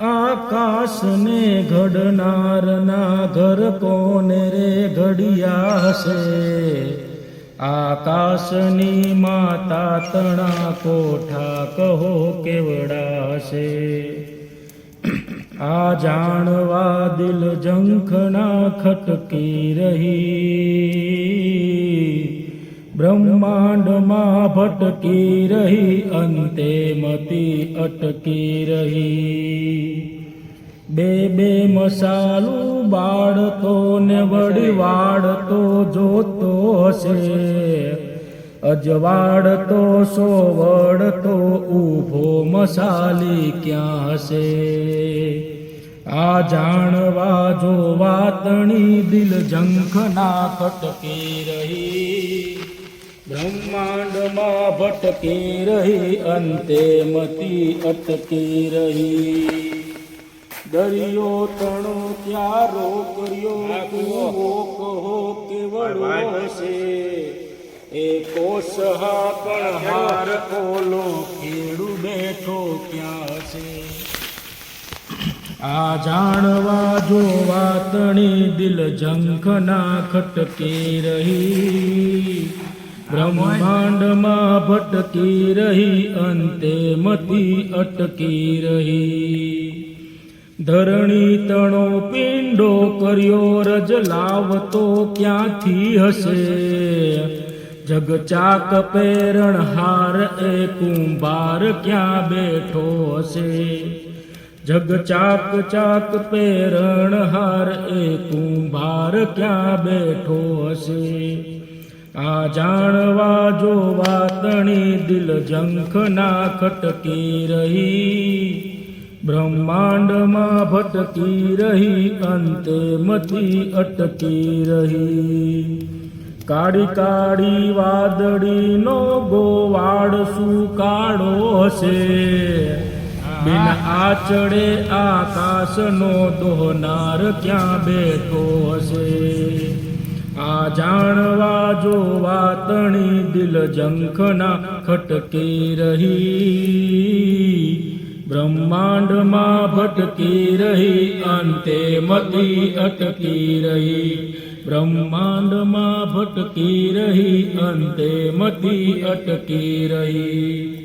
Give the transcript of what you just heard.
આકાશને ઘડનારના ઘર કોને રે ઘડિયા છે આકાશની માતા તણા કોઠા કહો કેવડા છે આ જાણવા દિલ જંખના ખટકી રહી. બ્રહ્માંડમાં ભટકી રહી, અંતે મતી અટકી રહી. બે બે મસાલું બાળતો ને વળી વાળતો જોતો હશે. અજવાળતો સોવડતો ઊભો મસાલી ક્યાં હશે? આ જાણવા જોવા તણી દિલ ઝંખના ખટકી રહી. બ્રહ્માંડમાં ભટકી રહી, અંતે મતી અટકી રહી. દરિયો તણો ત્યારો કર્યો? કૂવો કહો કેવડો હશે? એ કોસહા પણ હાર કોલો ખેડુ બેઠો ક્યાં છે આ જાણવા જોવા તણી દિલ ઝંખના ખટકી રહી. બ્રહ્માંડમાં ભટકી રહી અંતે મતી અટકી રહી. ધરણી તણો પિંડો કર્યો રજ લાવતો ક્યાંથી હશે? જગચાક પેરણ હાર એ કુંભાર ક્યાં બેઠો હશે? જગ ચાક પેરણ હાર એ કુંભાર ક્યાં બેઠો હશે? આ જાણવા જોવા તણી દિલ ઝંખના ખટકી રહી. બ્રહ્માંડમાં ભટકી રહી અંતે મથી અટકી રહી. કાળી કાળી વાદળીનો ગોવાળ શું કાળો હશે. બિન આચળે આકાશનો દોહનાર ક્યાં બેઠો હશે? આ જાણવા જોવા તણી દિલ ઝંખના ખટકી રહી. બ્રહ્માંડમાં ભટકી રહી અંતે મતી અટકી રહી. બ્રહ્માંડમાં ભટકી રહી અંતે મતી અટકી રહી.